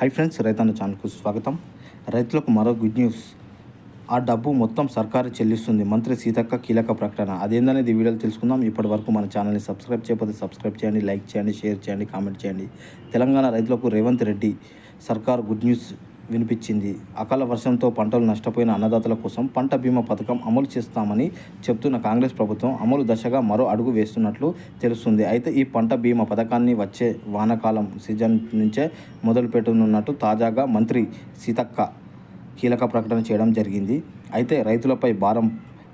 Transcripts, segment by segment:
Hi friends రైతన్న ఛానల్కు స్వాగతం. రైతులకు మరో గుడ్ న్యూస్ ఆ డబ్బు మొత్తం సర్కారు చెల్లిస్తుంది. మంత్రి సీతక్క కీలక ప్రకటన. అదేందనేది వీడియోలు తెలుసుకుందాం. ఇప్పటి వరకు మన ఛానల్ని సబ్స్క్రైబ్ చేయకపోతే సబ్స్క్రైబ్ చేయండి లైక్ చేయండి షేర్ చేయండి కామెంట్ చేయండి. తెలంగాణ రైతులకు రేవంత్ రెడ్డి సర్కార్ గుడ్ న్యూస్ వినిపించింది. అకాల వర్షంతో పంటలు నష్టపోయిన అన్నదాతల కోసం పంట బీమా పథకం అమలు చేస్తామని చెప్తున్న కాంగ్రెస్ ప్రభుత్వం అమలు దశగా మరో అడుగు వేస్తున్నట్లు తెలుస్తుంది. అయితే ఈ పంట బీమా పథకాన్ని వచ్చే వానాకాలం సీజన్ నుంచే మొదలుపెట్టనున్నట్టు తాజాగా మంత్రి సీతక్క కీలక ప్రకటన చేయడం జరిగింది. అయితే రైతులపై భారం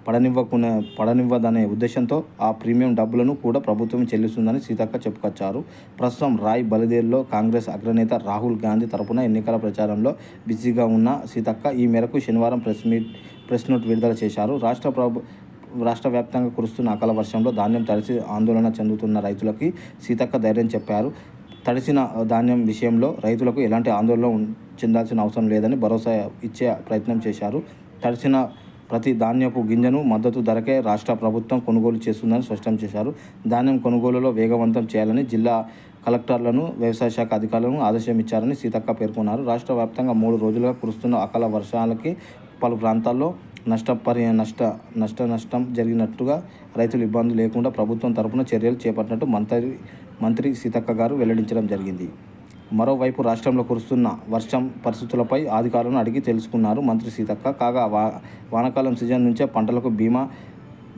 పడనివ్వకునే పడనివ్వదనే ఉద్దేశంతో ఆ ప్రీమియం డబ్బులను కూడా ప్రభుత్వం చెల్లిస్తుందని సీతక్క చెప్పుకొచ్చారు. ప్రస్తుతం రాయ్ బలిదేర్లో కాంగ్రెస్ అగ్రనేత రాహుల్ గాంధీ తరపున ఎన్నికల ప్రచారంలో బిజీగా ఉన్న సీతక్క ఈ మేరకు శనివారం ప్రెస్ మీట్ ప్రెస్ నోట్ విడుదల చేశారు. రాష్ట్ర ప్రభు రాష్ట్ర వ్యాప్తంగా కురుస్తున్న అకాల వర్షంలో ధాన్యం తడిసి ఆందోళన చెందుతున్న రైతులకి సీతక్క ధైర్యం చెప్పారు. తడిసిన ధాన్యం విషయంలో రైతులకు ఎలాంటి ఆందోళన చెందాల్సిన అవసరం లేదని భరోసా ఇచ్చే ప్రయత్నం చేశారు. తడిసిన ప్రతి ధాన్యపు గింజను మద్దతు ధరకే రాష్ట్ర ప్రభుత్వం కొనుగోలు చేస్తుందని స్పష్టం చేశారు. ధాన్యం కొనుగోలులో వేగవంతం చేయాలని జిల్లా కలెక్టర్లను వ్యవసాయ శాఖ అధికారులను ఆదేశం ఇచ్చారని సీతక్క పేర్కొన్నారు. రాష్ట్ర వ్యాప్తంగా మూడు రోజులుగా కురుస్తున్న అకాల వర్షాలకి పలు ప్రాంతాల్లో నష్టపరి నష్ట నష్ట నష్టం జరిగినట్టుగా రైతులు ఇబ్బంది లేకుండా ప్రభుత్వం తరపున చర్యలు చేపట్టినట్టు మంత్రి మంత్రి సీతక్క గారు వెల్లడించడం జరిగింది. మరోవైపు రాష్ట్రంలో కురుస్తున్న వర్షం పరిస్థితులపై అధికారులను అడిగి తెలుసుకున్నారు మంత్రి సీతక్క. కాగా వా వానాకాలం సీజన్ నుంచే పంటలకు బీమా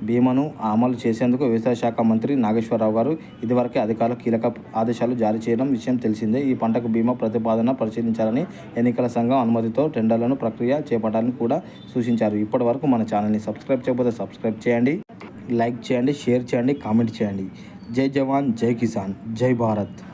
బీమాను అమలు చేసేందుకు వ్యవసాయ శాఖ మంత్రి నాగేశ్వరరావు గారు ఇదివరకే అధికారులు కీలక ఆదేశాలు జారీ చేయడం విషయం తెలిసిందే. ఈ పంటకు బీమా ప్రతిపాదన పరిశీలించాలని ఎన్నికల సంఘం అనుమతితో టెండర్లను ప్రక్రియ చేపట్టాలని కూడా సూచించారు. ఇప్పటి వరకు మన ఛానల్ని సబ్స్క్రైబ్ చేయకపోతే సబ్స్క్రైబ్ చేయండి లైక్ చేయండి షేర్ చేయండి కామెంట్ చేయండి. జై జవాన్ జై కిసాన్ జై భారత్.